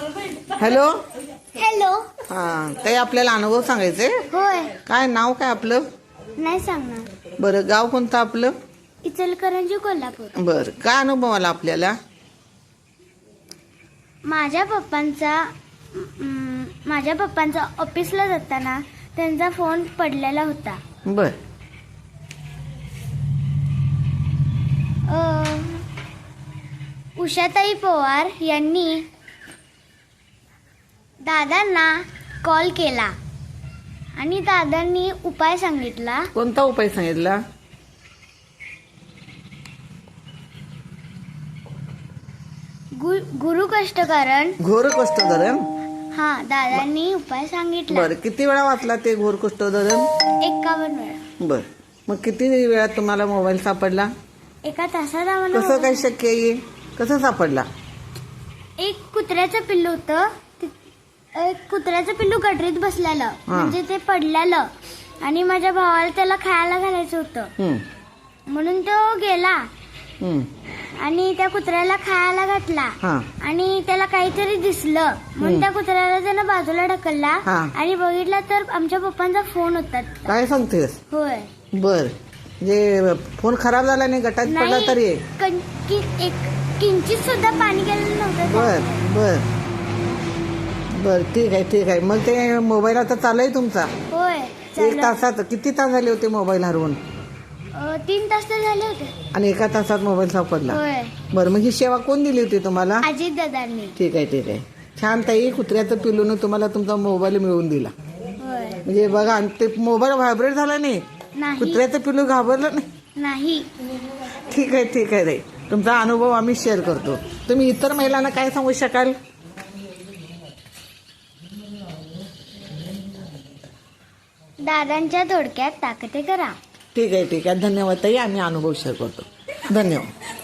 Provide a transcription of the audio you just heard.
Hello? Hello. हा काही आपल्याला अनुभव सांगायचे? होय. काय नाव काय आपलं? नाही सांगणार. बरं गाव कोणतं आपलं? इचलकरंजी कोल्हापूर. बरं काय अनुभव आला आपल्याला? माझ्या पप्पांचा अं, माझ्या पप्पांचा ऑफिसला जाताना त्यांचा फोन पडलेला होता. बर. अं, उषाताई पवार यांनी दादांना कॉल केला. आणि दादांनी उपाय सांगितला. कोणता उपाय सांगितला? गु- गुरु कष्टकरण घोर कष्ट धरण. हा दादांनी उपाय सांगितला. बर किती वेळा वाचला ते घोर कष्ट धरण? एकावन्न वेळा. बर मग किती वेळात तुम्हाला मोबाईल सापडला? एका तासात आम्हाला कसं काय शक्य आहे? कसं सापडला? एक कुत्र्याचं पिल्लू होतं. कुत्र्याचं पिल्लू गटरीत बसलेलं. म्हणजे ते पडलेलं. आणि माझ्या भावाला त्याला खायला घालायचं होतं. हम्म, म्हणून तो गेला. हम्म, आणि त्या कुत्र्याला खायला घातला. हा. आणि त्याला काहीतरी दिसलं. म्हणून त्या कुत्र्याला त्यानं बाजूला ढकलला. हा. आणि बघितलं तर आमच्या पप्पांचा फोन होता. काय सांगतेस? होय. बर. म्हणजे फोन खराब झाला नाही गटात पडला तरी? कं- एक किंचित सुद्धा पाणी गेलेलं नव्हतं. बर त्यात. बर. बर ठीक आहे ठीक आहे. मग ते मोबाईल आता चालू आहे तुमचा? होय एक. तासात किती तास झाले होते मोबाईल हरवून? अं, तीन तास तर झाले होते. आणि एका तासात मोबाईल सापडला? होय. बरं मग ही सेवा कोण दिली होती तुम्हाला? अजित दादांनी. ठीक आहे ठीक आहे. छान ताई. कुत्र्याचं पिलून तुम्हाला तुमचा मोबाईल मिळवून दिला. होय. म्हणजे बघा आणि ते मोबाईल व्हायब्रेट झाला नाही? नाही. कुत्र्याचं पिलू घाबरलं नाही? नाही. ठीक आहे ठीक आहे रे तुमचा अनुभव आम्ही शेअर करतो. तुम्ही इतर महिलांना काय सांगू शकाल? दादांच्या थोडक्यात ताकते करा. ठीक आहे ठीक आहे. धन्यवाद ताई. आम्ही अनुभव शेअर करतो. धन्यवाद.